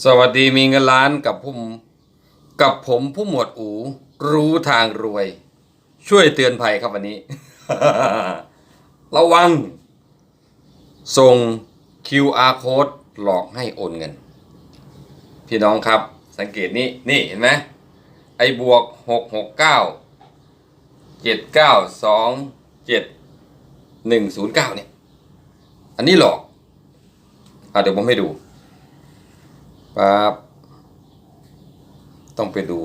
สวัสดีมีเงินล้านกับผมกับผมผู้หมวดอูรู้ทางรวย ช่วยเตือนภัยครับวันนี้ ระวัง ส่ง QR code หลอกให้โอนเงิน พี่น้องครับสังเกตนี้นี่เห็นไหมไอ้บวกหกหกเก้าเจ็ดเก้าสองเจ็ดหนึ่งศูนย์เก้าเนี่ย อันนี้หลอกอะเดี๋ยวผมให้ดู ปั๊บต้องไปดู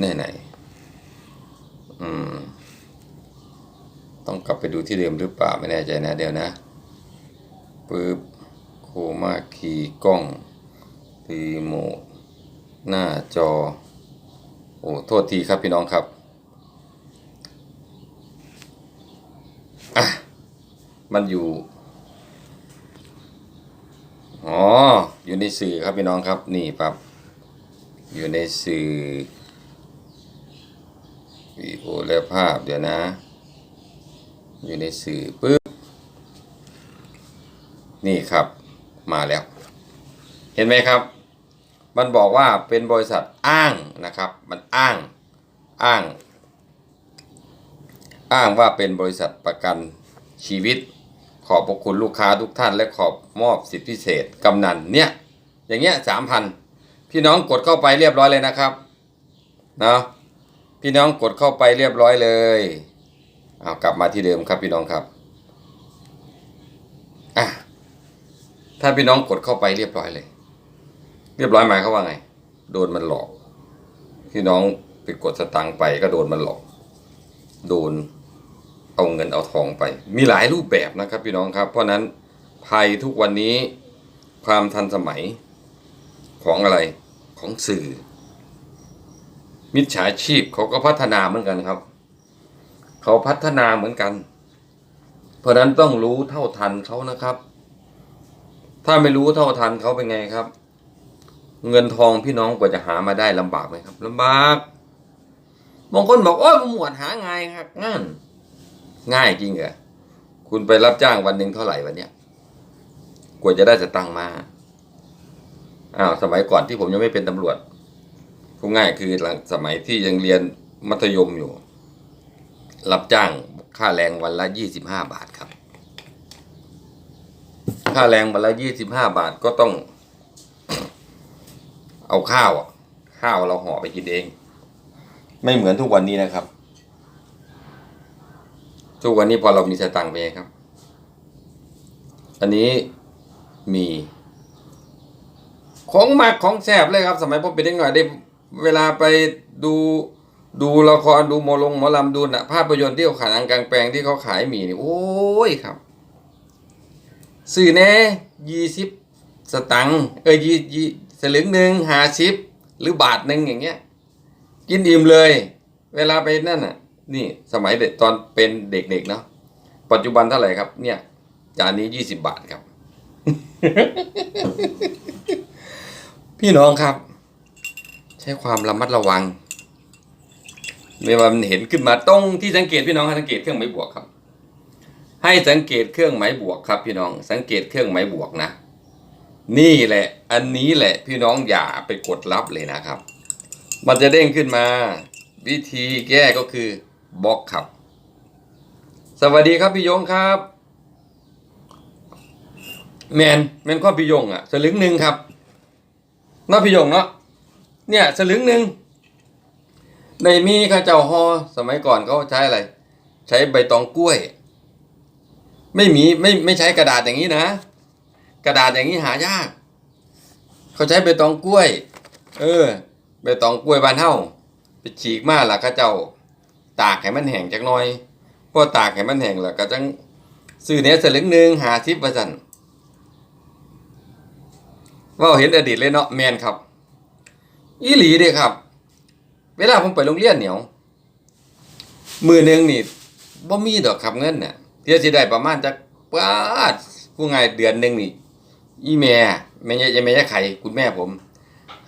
แน่ไหนอืม ต้องกลับไปดูที่เดิมหรือเปล่าไม่แน่ใจนะเดี๋ยวนะปึ๊บโคมาคีกล้องรีโมทหน้าจอ โอ้โทษทีครับพี่น้องครับอะมันอยู่ อ๋อ อยู่ในสื่อครับพี่น้องครับ นี่ปับอยู่ในสื่อวีโอและภาพเดี๋ยวนะ อยู่ในสื่อปึ๊บ นี่ครับ มาแล้ว เห็นไหมครับ มันบอกว่าเป็นบริษัทอ้างนะครับ มันอ้าง อ้าง อ้างว่าเป็นบริษัทประกันชีวิต ขอบพระคุณลูกค้าทุกท่านและขอบมอบสิทธิพิเศษกำนันเนี่ยอย่างเงี้ยสามพันพี่น้องกดเข้าไปเรียบร้อยเลยนะครับเนาะพี่น้องกดเข้าไปเรียบร้อยเลยเอากลับมาที่เดิมครับพี่น้องครับอะถ้าพี่น้องกดเข้าไปเรียบร้อยเลย เรียบร้อยหมายเขาว่าไง โดนมันหลอก พี่น้องไปกดสตังค์ไปก็โดนมันหลอก โดน เอาเงินเอาทองไป มีหลายรูปแบบนะครับพี่น้องครับ เพราะนั้นภัยทุกวันนี้ความทันสมัยของอะไรของสื่อ มิจฉาชีพเขาก็พัฒนาเหมือนกันครับ เขาพัฒนาเหมือนกัน เพราะนั้นต้องรู้เท่าทันเขานะครับ ถ้าไม่รู้เท่าทันเขาเป็นไงครับ เงินทองพี่น้องกว่าจะหามาได้ลำบากไหมครับลำบากบางคนบอกโอ้ยหมวดหาง่ายครับงั้น ง่ายจริงเหรอคุณไปรับจ้างวันหนึ่งเท่าไหร่วันเนี้ยกว่าจะได้สตังค์มาอ้าวสมัยก่อนที่ผมยังไม่เป็นตำรวจพูดง่ายคือหลังสมัยที่ยังเรียนมัธยมอยู่ รับจ้างค่าแรงวันละยี่สิบห้าบาทครับ ค่าแรงวันละยี่สิบห้าบาทก็ต้อง เอาข้าวข้าวเราห่อไปกินเอง ไม่เหมือนทุกวันนี้นะครับ ทุกวันนี้พอเรามีสตังค์ไปครับ อันนี้มี ของหมักของแสบเลยครับ สมัยผมเป็นเด็กหน่อยได้เวลาไปดูดูละครดูหมลงหมอลำดูนะภาพยนตร์ที่เขาขายหนังกลางแปลงที่เขาขายมีนี่โอ้ยครับ สื่อแน่ยี่สิบสตังค์เออยี่ยี่สลึงหนึ่งหาสิบหรือบาทหนึ่งอย่างเงี้ย กินอิ่มเลย เวลาไปนั่นน่ะ นี่สมัยเด็กตอนเป็นเด็กๆเนาะปัจจุบันเท่าไหร่ครับ เนี่ย จานนี้ยี่สิบบาทครับ พี่น้องครับ ใช้ความระมัดระวังไม่ว่ามันเห็นขึ้นมาตรงที่สังเกตพี่น้องให้สังเกตเครื่องหมายบวกครับ ให้สังเกตเครื่องหมายบวกครับ พี่น้องสังเกตเครื่องหมายบวกนะ นี่แหละ อันนี้แหละ พี่น้องอย่าไปกดรับเลยนะครับ มันจะเด้งขึ้นมา วิธีแก้ก็คือ บล็อกครับ สวัสดีครับพี่ยงครับ แมนแมนข้อพี่ยงอะ สลึงหนึ่งครับนาพี่ยงเนาะเนี่ยสลึงหนึ่งในมีข้าเจ้าฮอสมัยก่อนเขาใช้อะไร ใช้ใบตองกล้วย ไม่มีไม่ไม่ใช้กระดาษอย่างนี้นะ กระดาษอย่างนี้หายาก เขาใช้ใบตองกล้วย เออใบตองกล้วยบานเฮาไปฉีกมาล่ะข้าเจ้า ตากให้มันแห้งจักหน่อยพอตากให้มันแห้งแล้วก็จังซื้อเนี้ยสลึงหนึ่งหาทิปว่าสั่นว่าเห็นอดีตเลยเนาะแมนครับอีหลีเด้ครับ เวลาผมไปโรงเรียนเหนียวมือหนึ่งนี่บ่มีดอกครับเงินเนี่ยเที่ยสิได้ประมาณจักปาดผู้ง่ายเดือนหนึ่งนี่อีแม่แม่ยายแม่ยายไข่คุณแม่ผม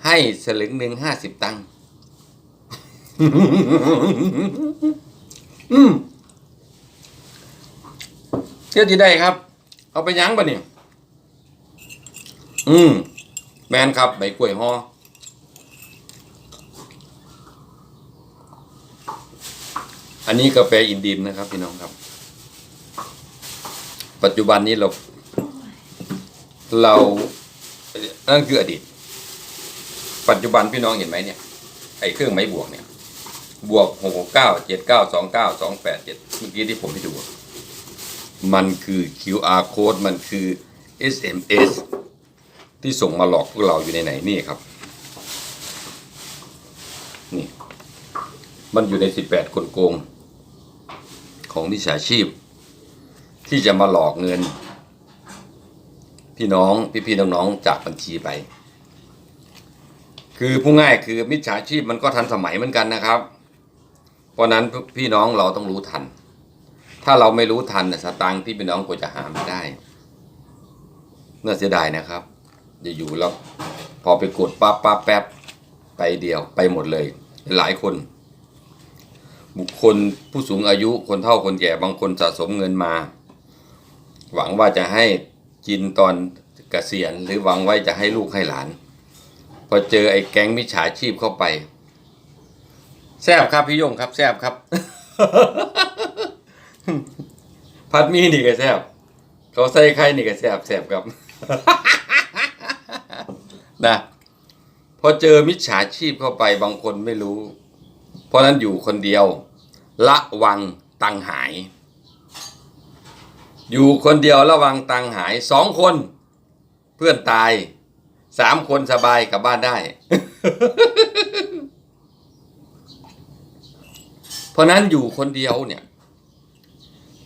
ให้สลึงหนึ่งห้าสิบตังค์ อืมเที่ยวที่ได้ครับ เอาไปยั้งปะเนี่ยอืม แมนครับใบกล้วยห่ออันนี้กาแฟอินดีมนะครับ พี่น้องครับ ปัจจุบันนี้เรา เรานั่นคืออดีต ปัจจุบันพี่น้องเห็นไหมเนี่ย ไอ้เครื่องไม้บวกเนี่ย บวกหกเก้าเจ็ดเก้าสองเก้าสองแปดเจ็ดเมื่อกี้ที่ผมให้ดู มันคือ QR code มันคือ SMS ที่ส่งมาหลอกพวกเราอยู่ในไหนนี่ครับ นี่ มันอยู่ในสิบแปดกลโกง ของมิจฉาชีพ ที่จะมาหลอกเงิน พี่น้อง พี่ๆน้องๆจากบัญชีไป คือผู้ง่ายคือมิจฉาชีพมันก็ทันสมัยเหมือนกันนะครับ เพราะนั้นพี่น้องเราต้องรู้ทัน ถ้าเราไม่รู้ทันสตางค์ที่พี่น้องก็จะหาไม่ได้น่าเสียดายนะครับจะอยู่แล้วพอไปกดปั๊บปั๊บแป๊บไปเดียวไปหมดเลย หลายคน บุคคลผู้สูงอายุคนเฒ่าคนแก่บางคนสะสมเงินมา หวังว่าจะให้กินตอนเกษียณหรือหวังไว้จะให้ลูกให้หลาน พอเจอไอ้แก๊งมิจฉาชีพเข้าไป แซ่บครับพี่ยงครับแซ่บครับพัดมีนี่ก็แซ่บเขาใส่ไข่นี่ก็แซ่บแซ่บครับนะพอเจอมิจฉาชีพเข้าไปบางคนไม่รู้ เพราะนั้นอยู่คนเดียว ละวังตังหาย อยู่คนเดียวระวังตังหายสองคน เพื่อนตายสามคนสบายกลับบ้านได้ เพราะนั้นอยู่คนเดียวเนี่ย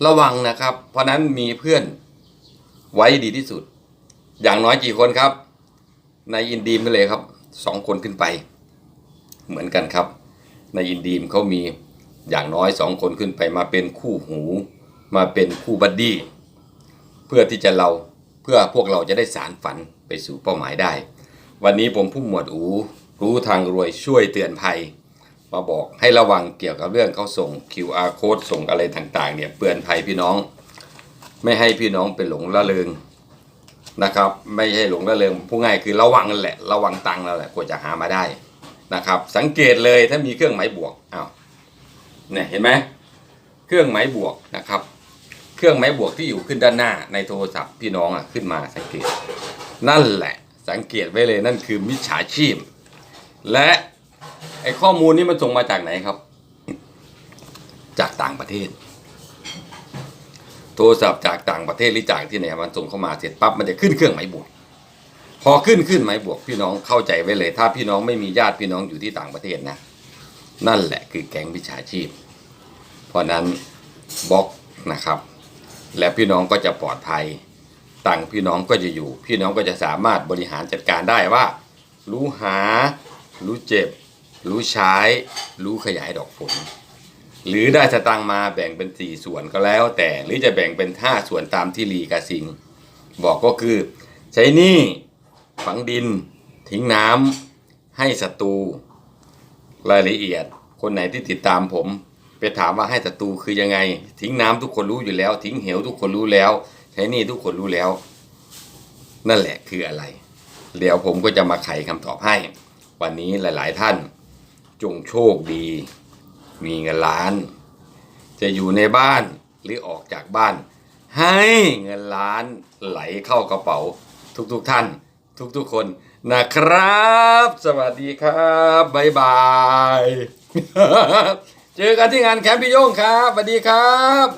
ระวังนะครับ เพราะนั้นมีเพื่อนไว้ดีที่สุด อย่างน้อยกี่คนครับ ในอินดีมไปเลยครับสองคนขึ้นไป เหมือนกันครับ ในอินดีมเขามีอย่างน้อยสองคนขึ้นไปมาเป็นคู่หูมาเป็นคู่บัดดี้เพื่อที่จะเราเพื่อพวกเราจะได้สารฝันไปสู่เป้าหมายได้ วันนี้ผมผู้หมวดอู รู้ทางรวยช่วยเตือนภัย มาบอกให้ระวังเกี่ยวกับเรื่องเขาส่ง QR code ส่งอะไรต่างๆ เนี่ยเตือนภัยพี่น้อง ไม่ให้พี่น้องไปหลงละเลงนะครับ ไม่ให้หลงละเลงผู้ง่ายคือระวังกันแหละระวังตังค์เราแหละกว่าจะหามาได้นะครับ สังเกตเลยถ้ามีเครื่องหมายบวกอ้าวเนี่ยเห็นไหมเครื่องหมายบวกนะครับ เครื่องหมายบวกที่อยู่ขึ้นด้านหน้าในโทรศัพท์พี่น้องอะขึ้นมาสังเกต นั่นแหละสังเกตไว้เลยนั่นคือมิจฉาชีพ และ อ้ข้อมูลนี้มันส่งมาจากไหนครับ จากต่างประเทศ โทรศัพท์จากต่างประเทศหรือจากที่ไหนมันส่งเข้ามาเสร็จปั๊บมันจะขึ้นเครื่องหมายบวก พอขึ้นขึ้นหมายบวก พี่น้องเข้าใจไว้เลย ถ้าพี่น้องไม่มีญาติพี่น้องอยู่ที่ต่างประเทศนะ นั่นแหละคือแก๊งวิชาชีพ เพราะนั้นบล็อกนะครับ และพี่น้องก็จะปลอดภัยตังค์พี่น้องก็จะอยู่ พี่น้องก็จะสามารถบริหารจัดการได้ว่า รู้หา รู้เจ็บ รู้ใช้ รู้ขยายดอกผล หรือได้สตางมาแบ่งเป็นสี่ส่วนก็แล้วแต่หรือจะแบ่งเป็นห้าส่วนตามที่ลีกาซิง บอกก็คือ ใช้หนี้ฝังดิน ทิ้งน้ำให้ศัตรูรายละเอียด คนไหนที่ติดตามผม ไปถามว่าให้ศัตรูคือยังไง ทิ้งน้ำทุกคนรู้อยู่แล้ว ทิ้งเหวทุกคนรู้แล้ว ใช้หนี้ทุกคนรู้แล้ว นั่นแหละคืออะไร เดี๋ยวผมก็จะมาไขคำตอบให้ วันนี้หลาย ๆ ท่าน จงโชคดี มีเงินล้าน จะอยู่ในบ้านหรือออกจากบ้าน ให้เงินล้านไหลเข้ากระเป๋า ทุกๆท่าน ทุกๆคนนะครับ สวัสดีครับบ๊ายบายเจอกันที่งานแคมป์พี่โยงครับสวัสดีครับ